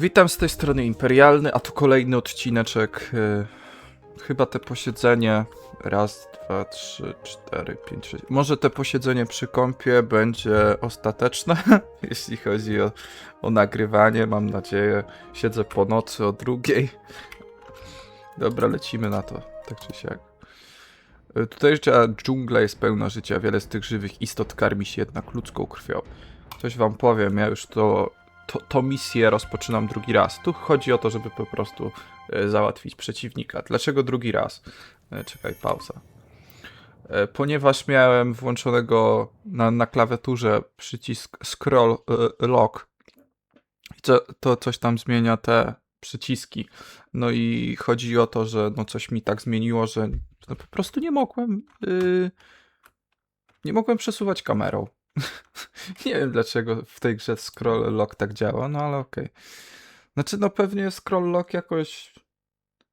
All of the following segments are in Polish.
Witam z tej strony Imperialny, a tu kolejny odcineczek. e, Chyba te posiedzenie. Raz, dwa, trzy, cztery, pięć, sześć. Może te posiedzenie przy kąpie będzie ostateczne, jeśli chodzi o, o nagrywanie. Mam nadzieję. Siedzę po nocy o drugiej. Dobra, lecimy na to, tak czy siak. E, Tutejsza dżungla jest pełna życia. Wiele z tych żywych istot karmi się jednak ludzką krwią. Coś wam powiem, ja już to to, to misję rozpoczynam drugi raz. Tu chodzi o to, żeby po prostu e, załatwić przeciwnika. Dlaczego drugi raz? E, Czekaj, pauza. E, Ponieważ miałem włączonego na, na klawiaturze przycisk scroll lock. Co, to coś tam zmienia te przyciski. No i chodzi o to, że no coś mi tak zmieniło, że no po prostu nie mogłem. y, nie mogłem przesuwać kamerą. Nie wiem dlaczego w tej grze scroll lock tak działa, no ale okej. Znaczy, no pewnie scroll lock jakoś.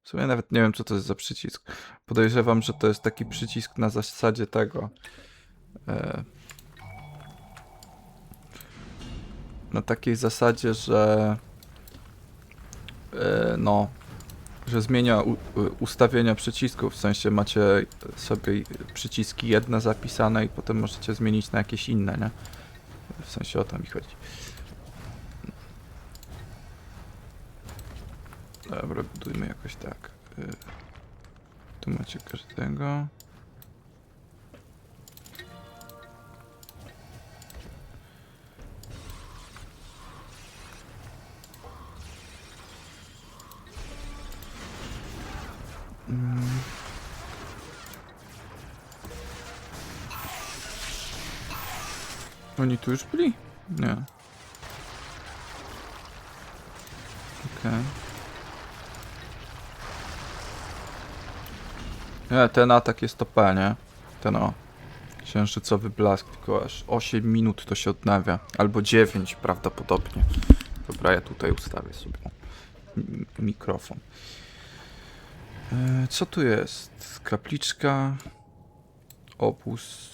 W sumie nawet nie wiem, co to jest za przycisk. Podejrzewam, że to jest taki przycisk na zasadzie tego. E, na takiej zasadzie, że. E, no. Że zmienia u, ustawienia przycisków. W sensie macie sobie przyciski jedne zapisane i potem możecie zmienić na jakieś inne, nie? W sensie o to mi chodzi. Dobra, budujmy jakoś tak. Y, Tu macie każdego. Oni tu już byli? Nie. Okej. Nie, ten atak jest OP, nie? Ten o. Księżycowy blask, tylko aż 8 minut to się odnawia. Albo 9 prawdopodobnie. Dobra, ja tutaj ustawię sobie mikrofon. E, co tu jest? Kapliczka. Obóz.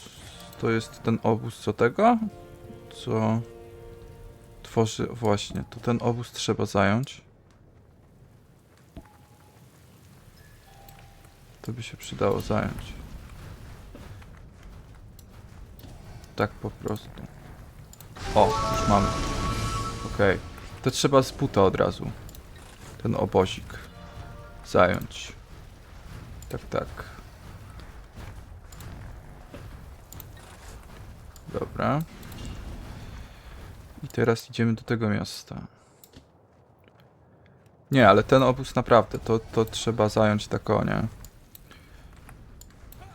To jest ten obóz co tego? Co tworzy. Właśnie, to ten obóz trzeba zająć. To by się przydało zająć. Tak po prostu. O, już mamy. Okej. To trzeba z buta od razu. Ten obozik. Zająć. Tak, tak. Dobra. I teraz idziemy do tego miasta. Nie, ale ten obóz naprawdę, to, to trzeba zająć tak o, nie?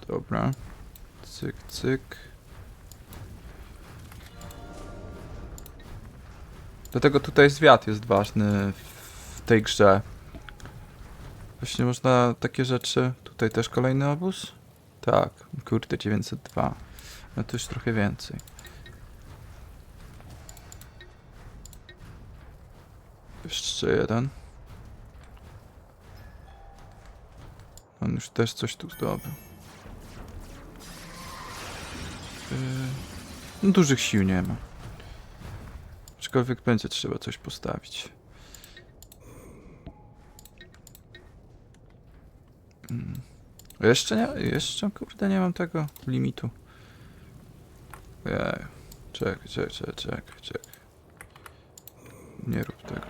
Dobra. Cyk, cyk. Dlatego tutaj zwiat jest ważny w tej grze. Właśnie można takie rzeczy... Tutaj też kolejny obóz? Tak, kurde, 902. No to już trochę więcej. Jeszcze jeden. On już też coś tu zdobył. Yy, no dużych sił nie ma. Aczkolwiek będzie trzeba coś postawić. Mm. Jeszcze nie, jeszcze kurde nie mam tego limitu. Ojej. Czekaj, czekaj, czekaj, czekaj. Nie rób tego.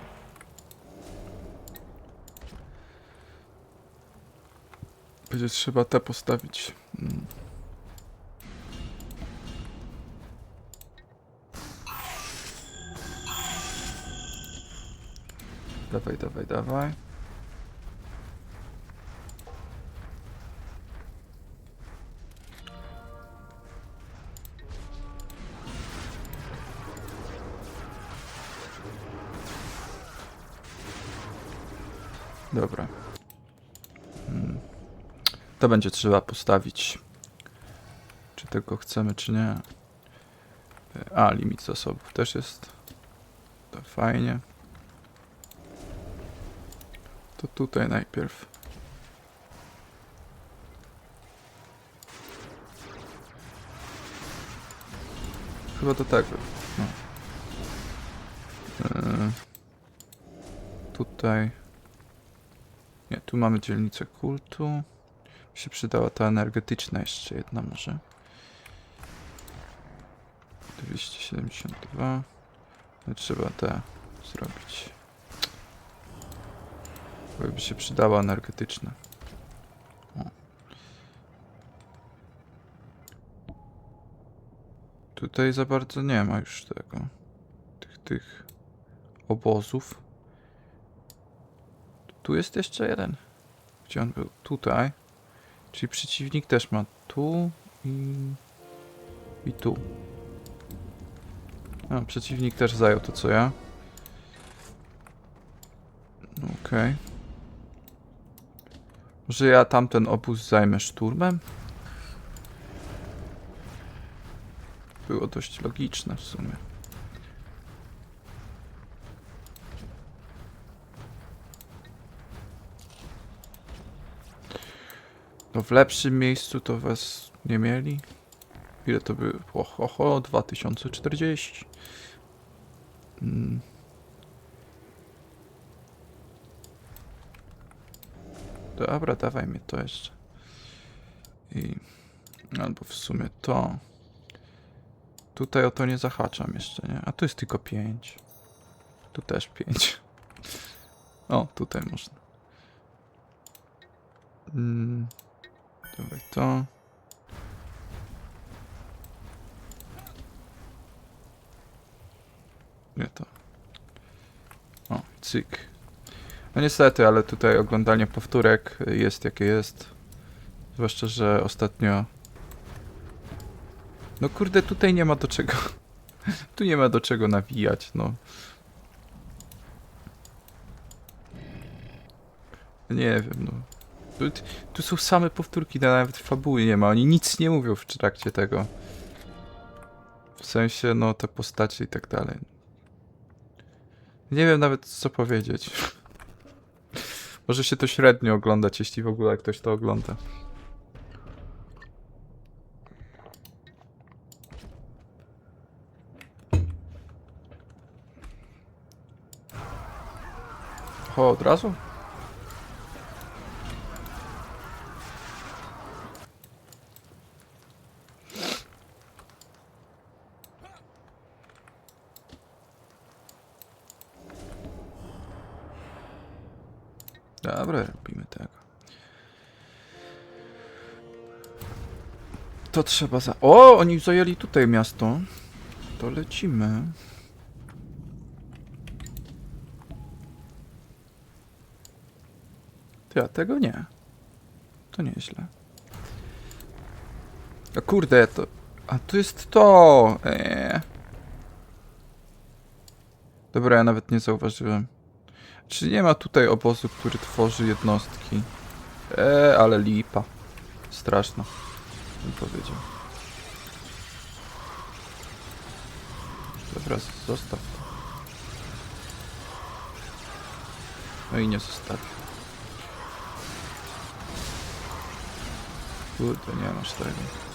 Będzie trzeba te postawić. Mm. Dawaj, dawaj, dawaj. Dobra. Mm. To będzie trzeba postawić. Czy tego chcemy, czy nie. A, limit zasobów też jest. To fajnie. To tutaj najpierw. Chyba do tego. No. Yy. tutaj. Tu mamy dzielnicę kultu. Mi się przydała ta energetyczna jeszcze jedna może. 272. No, trzeba te zrobić. Bo by się przydała energetyczna. Tutaj za bardzo nie ma już tego. Tych, tych obozów. Tu jest jeszcze jeden. Gdzie on był? Tutaj. Czyli przeciwnik też ma tu i, i tu. A, przeciwnik też zajął to co ja. Okej. Może ja tamten obóz zajmę szturmem? Było dość logiczne w sumie. W lepszym miejscu to was nie mieli? Ile to było? Oho, 2040. Mm. Dobra, dawaj mi to jeszcze. I... Albo w sumie to. Tutaj o to nie zahaczam jeszcze, nie? A tu jest tylko 5. Tu też 5. O, tutaj można. Mm. Dawaj to. Nie to. O, cyk. No niestety, ale tutaj oglądanie powtórek jest jakie jest. Zwłaszcza, że ostatnio... No kurde, tutaj nie ma do czego... tu nie ma do czego nawijać, no. Nie wiem, no. Tu, tu są same powtórki, nawet fabuły nie ma. Oni nic nie mówią w trakcie tego. W sensie, no, te postacie i tak dalej. Nie wiem nawet co powiedzieć. Może się to średnio oglądać, jeśli w ogóle ktoś to ogląda. O, od razu? Dobra, robimy tego. To trzeba za... O, oni zajęli tutaj miasto. To lecimy. Ty, a tego nie. To nieźle. A kurde, to... A tu jest to! Eee. Dobra, ja nawet nie zauważyłem. Czy nie ma tutaj obozu, który tworzy jednostki? Eee, ale lipa. Straszna, bym powiedział. Dobra, zostaw to. No i nie zostawię. Kurde, nie masz tego.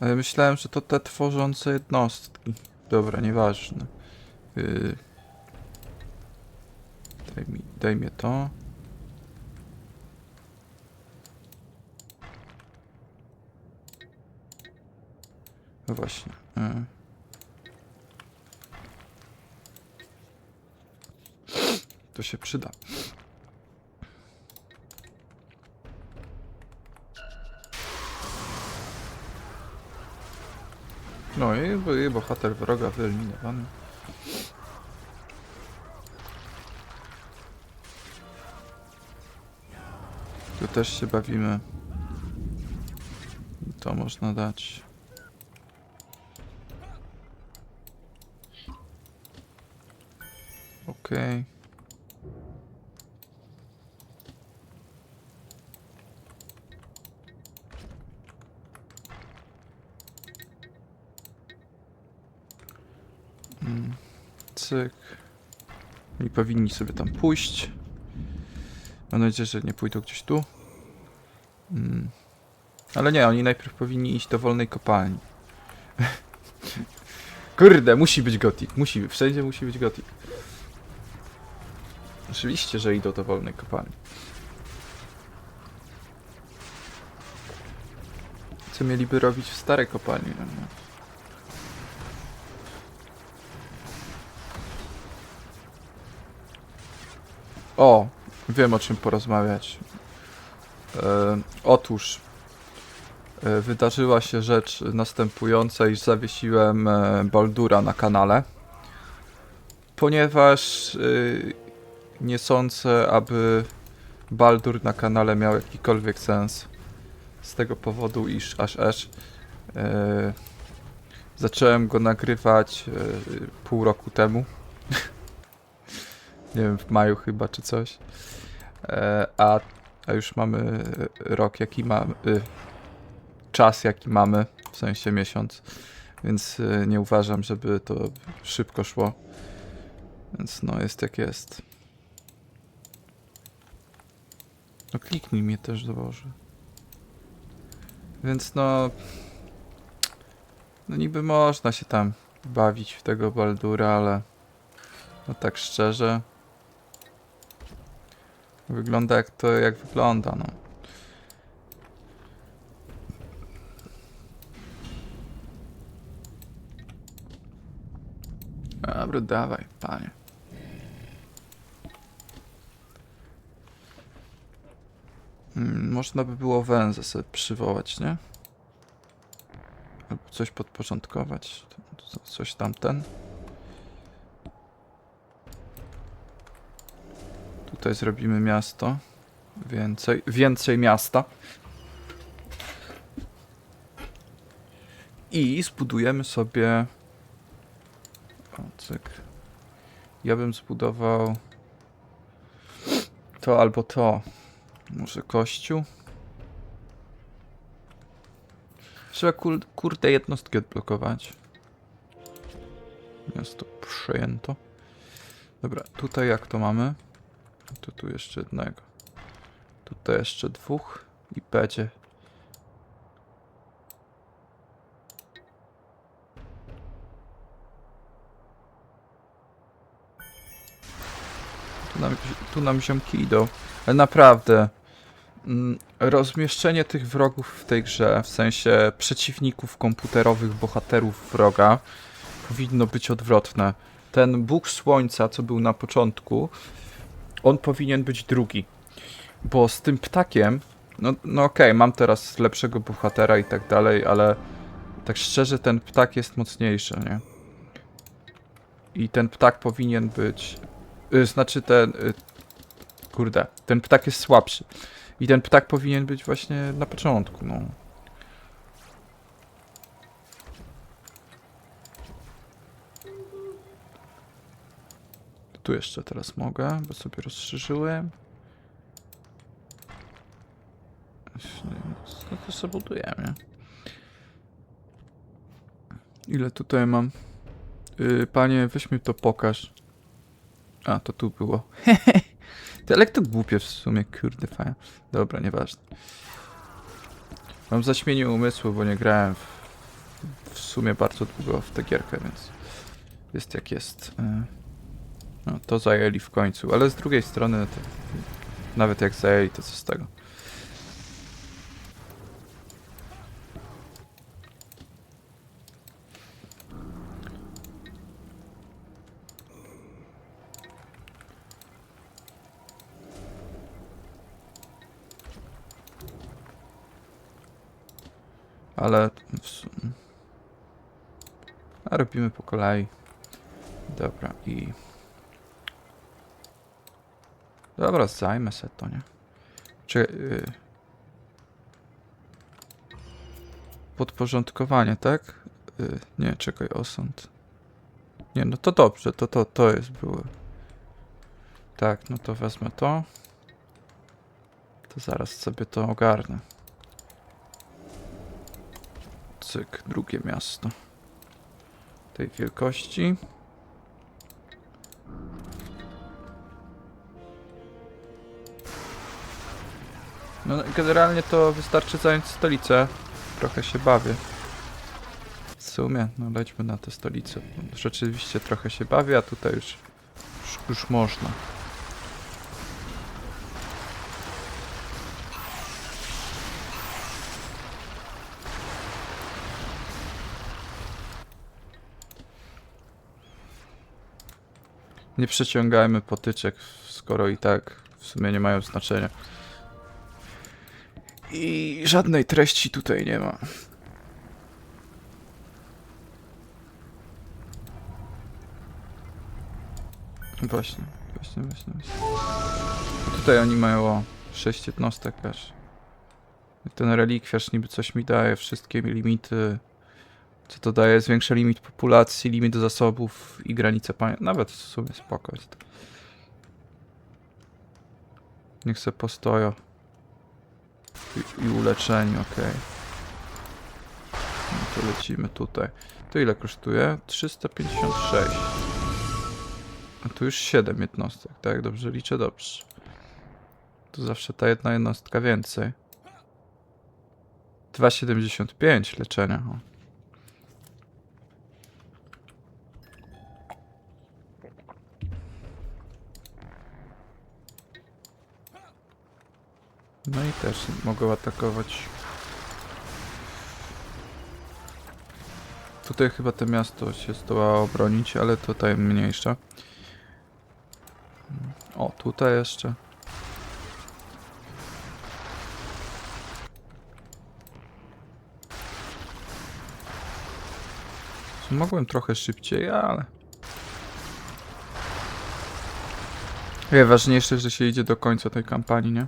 Ale myślałem, że to te tworzące jednostki. Dobra, nieważne. Yy... Daj mi, daj mi to. No właśnie. Yy. To się przyda. No i, i bohater wroga wyeliminowany. Tu też się bawimy. To można dać. Okej. Cyk. I powinni sobie tam pójść. Mam nadzieję, że nie pójdą gdzieś tu. Mm. Ale nie, oni najpierw powinni iść do wolnej kopalni. Kurde, musi być gotik, musi, wszędzie musi być gotik. Oczywiście, że idą do wolnej kopalni. Co mieliby robić w starej kopalni? No, nie? O, wiem o czym porozmawiać. E, otóż e, wydarzyła się rzecz następująca, iż zawiesiłem e, Baldura na kanale, ponieważ e, nie sądzę, aby Baldur na kanale miał jakikolwiek sens. Z tego powodu, iż aż aż e, zacząłem go nagrywać e, pół roku temu. Nie wiem, w maju chyba czy coś. E, a, a już mamy rok, jaki mamy. Y, czas, jaki mamy, w sensie miesiąc. Więc y, nie uważam, żeby to szybko szło. Więc no, jest jak jest. No kliknij mnie też dołoży. Więc no... No niby można się tam bawić w tego Baldura, ale... No tak szczerze... Wygląda jak to jak wygląda, no. Dobra, dawaj, panie. Hmm, można by było węzę sobie przywołać, nie? Albo coś podporządkować. Co- Coś tamten. Tutaj zrobimy miasto. Więcej, więcej miasta. I zbudujemy sobie... O, cyk. Ja bym zbudował... To albo to. Może kościół? Trzeba kur kurde jednostki odblokować. Miasto przejęto. Dobra, tutaj jak to mamy? To tu jeszcze jednego. Tutaj jeszcze dwóch i będzie. Tu nam, tu nam ziomki idą. Ale naprawdę. mm, Rozmieszczenie tych wrogów w tej grze, w sensie przeciwników komputerowych, bohaterów wroga, powinno być odwrotne. Ten Bóg Słońca, co był na początku, on powinien być drugi. Bo z tym ptakiem, no, no okej, mam teraz lepszego bohatera i tak dalej, ale tak szczerze ten ptak jest mocniejszy, nie? I ten ptak powinien być... Y, znaczy ten... Y, kurde, ten ptak jest słabszy. I ten ptak powinien być właśnie na początku, no. Tu jeszcze teraz mogę, bo sobie rozszerzyłem. No to sobie budujemy. Ile tutaj mam? Yy, panie, weź mi to pokaż. A, to tu było. Ale to głupie w sumie, kurde fajnie. Dobra, nieważne. Mam zaćmienie umysłu, bo nie grałem w, w sumie bardzo długo w tę gierkę, więc jest jak jest. Yy. No, to zajęli w końcu, ale z drugiej strony, to, nawet jak zajęli, to co z tego? Ale. A robimy po kolei. Dobra, i... Dobra, zajmę se to, nie? Czy... Yy... Podporządkowanie, tak? Yy, nie, czekaj, osąd. Nie, no to dobrze, to, to, to jest było. Tak, no to wezmę to. To zaraz sobie to ogarnę. Cyk, drugie miasto. Tej wielkości. No generalnie to wystarczy zająć stolicę. Trochę się bawię. sumie, no lećmy na tę stolicę. Rzeczywiście trochę się bawię, a tutaj już, już, już można. Nie przeciągajmy potyczek, skoro i tak w sumie nie mają znaczenia. I żadnej treści tutaj nie ma. Właśnie, właśnie, właśnie. właśnie. Tutaj oni mają o 6 jednostek aż. Ten relikwiarz niby coś mi daje, wszystkie mi limity. Co to daje? Zwiększa limit populacji, limit zasobów i granice. Nawet w sumie spoko. Niech se postoją. I, i uleczeni, okej. No to lecimy tutaj. To ile kosztuje? 356. A tu już 7 jednostek, tak? Dobrze liczę? Dobrze. Tu zawsze ta jedna jednostka więcej. 2,75 leczenia. No i też mogą atakować. Tutaj chyba to miasto się zdołało obronić, ale tutaj mniejsza. O, tutaj jeszcze. Mogłem trochę szybciej, ale... Ważniejsze, że się idzie do końca tej kampanii, nie?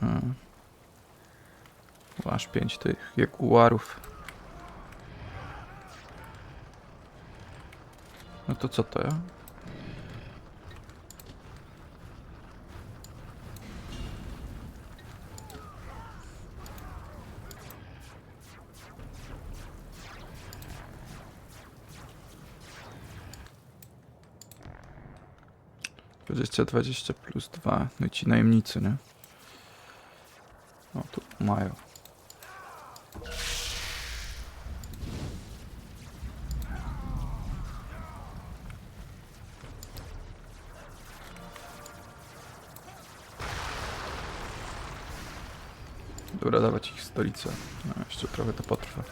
Hmm. Aż pięć tych jaguarów. No to co to ja? Dwadzieścia, dwadzieścia plus dwa. No i ci najemnicy, nie? O, tu mają. Stolicę. No, jeszcze trochę to potrwa.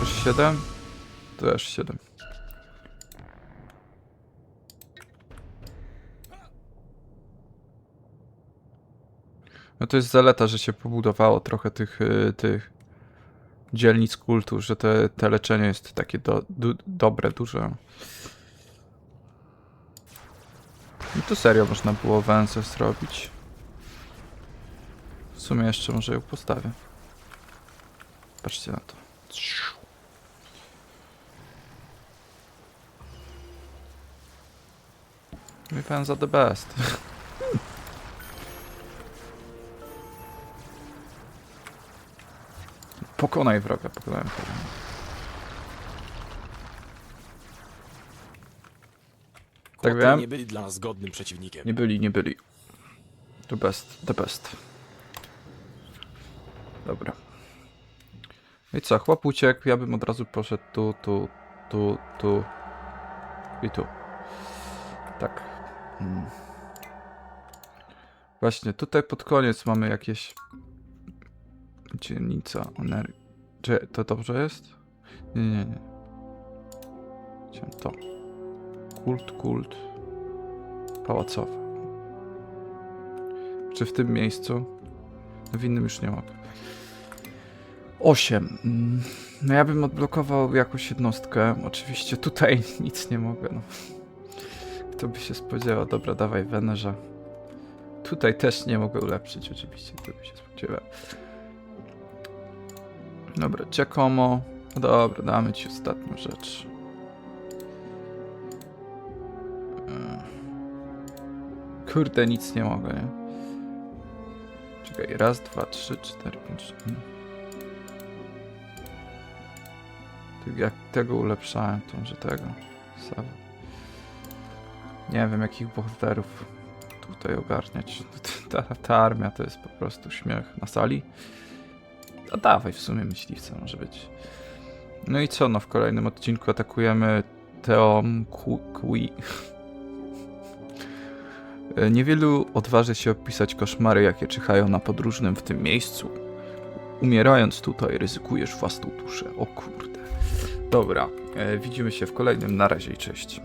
Już 7? To aż 7. No to jest zaleta, że się pobudowało trochę tych, y, tych dzielnic kultu, że te, te leczenie jest takie do, du, dobre, duże. I tu serio można było węzę zrobić. W sumie jeszcze może ją postawię. Patrzcie na to. Mi węza the best. Pokonaj wroga, pokonałem wroga. Tak wiem. nie byli dla nas godnym przeciwnikiem. Nie byli, nie byli. The best, the best. Dobra. No I co, chłop uciekł, ja bym od razu poszedł tu, tu, tu, tu i tu. Tak. Mm. Właśnie, tutaj pod koniec mamy jakieś dzielnica energii. Czy to dobrze jest? Nie, nie, nie. Chciałem to. Kult, kult. Pałacowy. Czy w tym miejscu? No w innym już nie mogę. 8. Mm, No ja bym odblokował jakąś jednostkę. Oczywiście tutaj nic nie mogę. No. Kto by się spodziewał? Dobra, dawaj Wenerza. Tutaj też nie mogę ulepszyć oczywiście. Kto by się spodziewał? Dobra, Giacomo. Dobra, damy ci ostatnią rzecz. Kurde, nic nie mogę, nie? Czekaj, raz, dwa, trzy, cztery, pięć. Jak tego ulepszałem, to może tego. Nie wiem, jakich bohaterów tutaj ogarniać. Ta, ta armia to jest po prostu śmiech na sali. A dawaj, w sumie myśliwca może być. No i co, no w kolejnym odcinku atakujemy Teom Ku- Kui. E, Niewielu odważy się opisać koszmary, jakie czyhają na podróżnym w tym miejscu. Umierając tutaj, ryzykujesz własną duszę. O kurde. Dobra, e, widzimy się w kolejnym. Na razie i cześć.